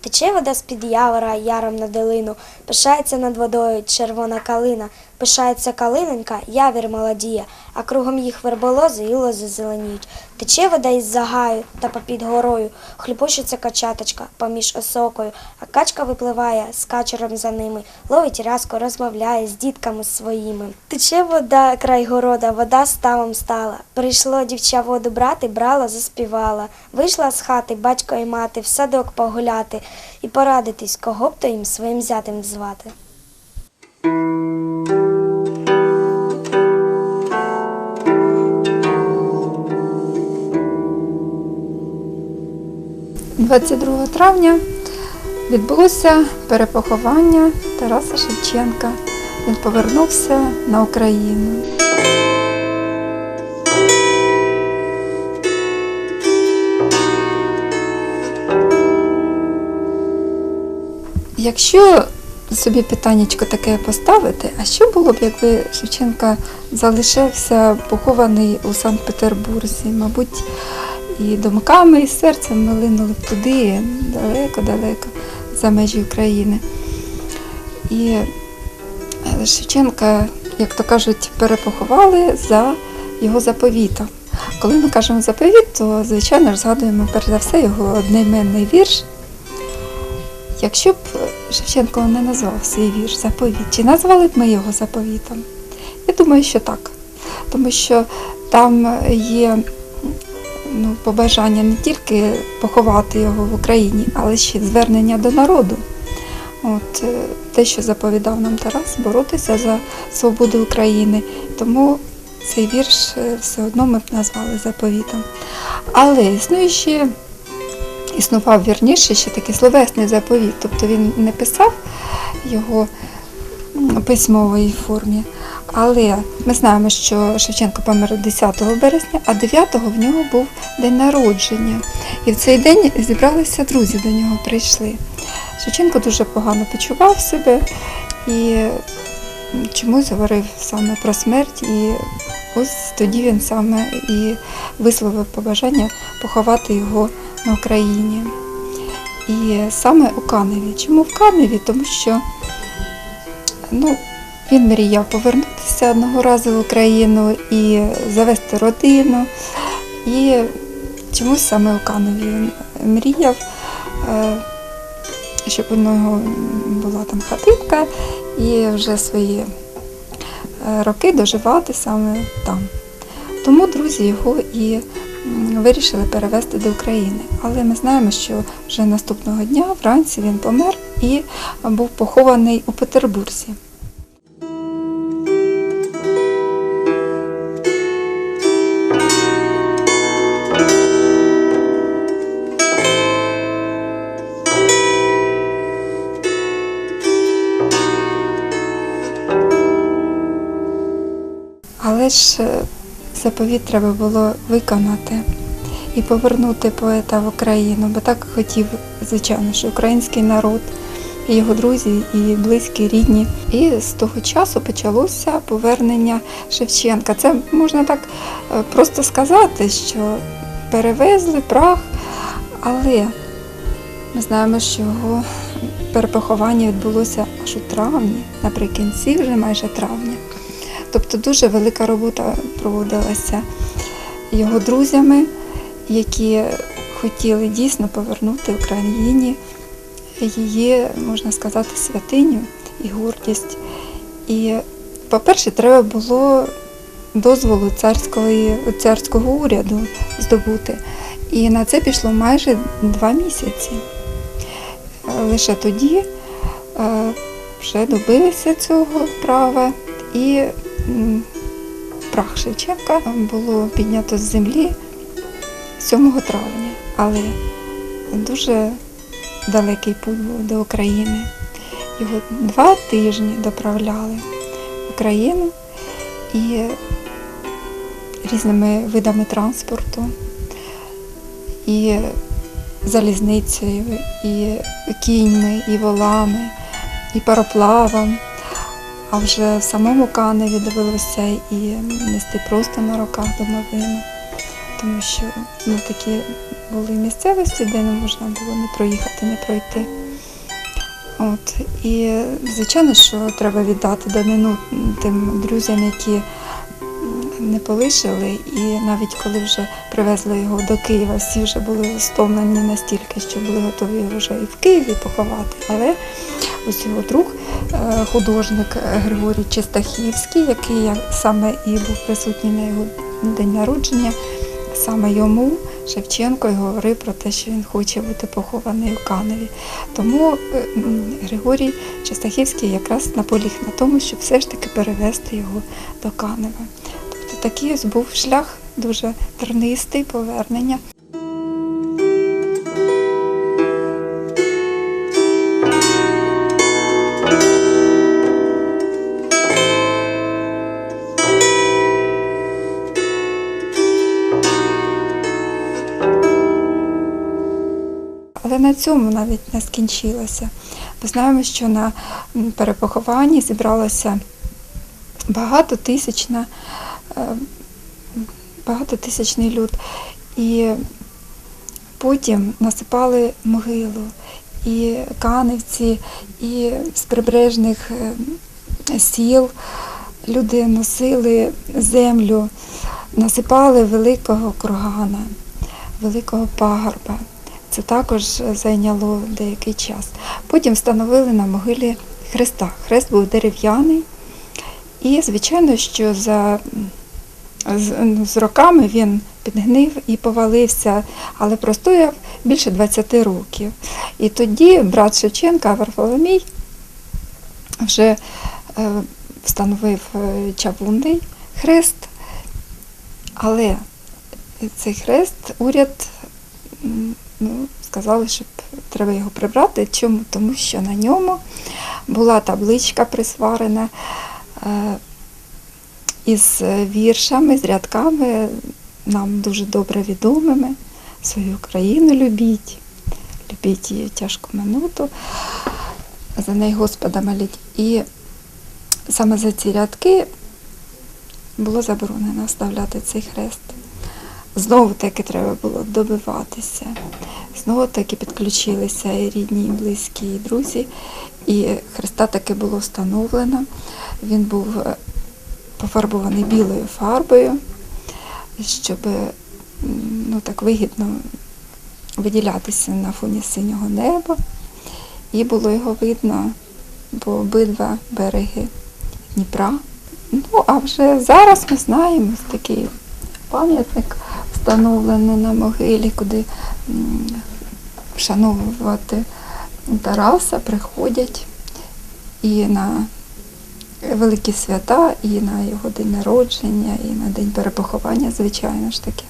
Тече вода з-під явора яром на долину, пишається над водою червона калина, пишається калиненька, явір молодіє, а кругом їх верболози і лози зеленіють. Тече вода із загаю та попід горою, хлюпочеться качаточка поміж осокою, а качка випливає з качером за ними, ловить рязко, розмовляє з дітками своїми. Тече вода край города, вода ставом стала. Прийшло дівча воду брати, брала, заспівала. Вийшла з хати батько і мати в садок погуляти і порадитись, кого б то їм своїм зятем звати. – 22 травня відбулося перепоховання Тараса Шевченка. Він повернувся на Україну. Якщо собі питаннячко таке поставити, а що було б, якби Шевченка залишився похований у Санкт-Петербурзі? Мабуть, і думками, і серцем ми линули туди, далеко-далеко за межі України. І е, Шевченка, як то кажуть, перепоховали за його заповітом. Коли ми кажемо заповіт, то звичайно ж згадуємо перш за все його одноіменний вірш. Якщо б Шевченко не назвав свій вірш заповіт, чи назвали б ми його заповітом? Я думаю, що так. Тому що там є ну, побажання не тільки поховати його в Україні, але ще звернення до народу. От, е, те, що заповідав нам Тарас, боротися за свободу України. Тому цей вірш е, все одно ми б назвали заповітом. Але існує ще існував вірніше ще такий словесний заповіт, тобто він не писав його письмовій формі. Але ми знаємо, що Шевченко помер 10 березня, а 9-го в нього був день народження. І в цей день зібралися друзі до нього прийшли. Шевченко дуже погано почував себе і чомусь говорив саме про смерть. І ось тоді він саме і висловив побажання поховати його на Україні. І саме у Каневі. Чому в Каневі? Тому що ну, він мріяв повернутися одного разу в Україну і завести родину. І чомусь саме у Каневі він мріяв, е, щоб у нього була там хатинка і вже свої е, роки доживати саме там. Тому друзі його і вирішили перевезти до України. Але ми знаємо, що вже наступного дня вранці він помер і був похований у Петербурзі. Але ж е, заповіт треба було виконати і повернути поета в Україну, бо так хотів, звичайно, що український народ, і його друзі, і близькі, рідні. І з того часу почалося повернення Шевченка. Це можна так е, просто сказати, що перевезли прах, але ми знаємо, що його перепоховання відбулося аж у травні, наприкінці вже майже травня. Тобто дуже велика робота проводилася його друзями, які хотіли дійсно повернути Україні її, можна сказати, святиню і гордість. І, по-перше, треба було дозволу царської, царського уряду здобути. І на це пішло майже два місяці. Лише тоді е, вже добилися цього права і прах Шевченка було піднято з землі 7 травня, але дуже далекий путь був до України. Його два тижні доправляли в Україну і різними видами транспорту, і залізницею, і кіньми, і волами, і пароплавом. А вже в самому Каневі довелося і нести просто на руках домовину, тому що ну, такі були місцевості, де не можна було не проїхати, не пройти. От. І звичайно, що треба віддати данину тим друзям, які не полишили. І навіть коли вже привезли його до Києва, всі вже були стомлені настільки, що були готові вже і в Києві поховати. Але ось його друг, е, художник Григорій Чистахівський, який саме і був присутній на його день народження, саме йому Шевченко й говорив про те, що він хоче бути похований у Каневі. Тому е, Григорій Чистахівський якраз наполіг на тому, щоб все ж таки перевести його до Канева. Тобто такий ось був шлях дуже тернистий повернення. Цьому навіть не скінчилося. Ми знаємо, що на перепохованні зібралося багатотисячна, е, багатотисячний люд. І потім насипали могилу. І канівці, і з прибережних е, сіл люди носили землю, насипали великого кургана, великого пагорба. Це також зайняло деякий час. Потім встановили на могилі Христа. Хрест був дерев'яний, і, звичайно, що за, з, з роками він підгнив і повалився, але простояв більше 20 років. І тоді брат Шевченка Варфоломій вже е, встановив е, чавунний хрест, але цей хрест уряд ну, сказали, що треба його прибрати. Чому? Тому що на ньому була табличка присварена е, із віршами, з рядками, нам дуже добре відомими. Свою країну любіть, любіть її тяжку минуту, за неї Господа моліть. І саме за ці рядки було заборонено вставляти цей хрест. Знову таки треба було добиватися. Знову таки підключилися і рідні, і близькі, і друзі. І Христа таки було встановлено. Він був е, пофарбований білою фарбою, щоб ну, так вигідно виділятися на фоні синього неба. І було його видно по обидва береги Дніпра. Ну, а вже зараз ми знаємо такий пам'ятник встановлений на могилі, куди вшановувати Тараса приходять і на великі свята, і на його день народження, і на день перепоховання, звичайно ж таки.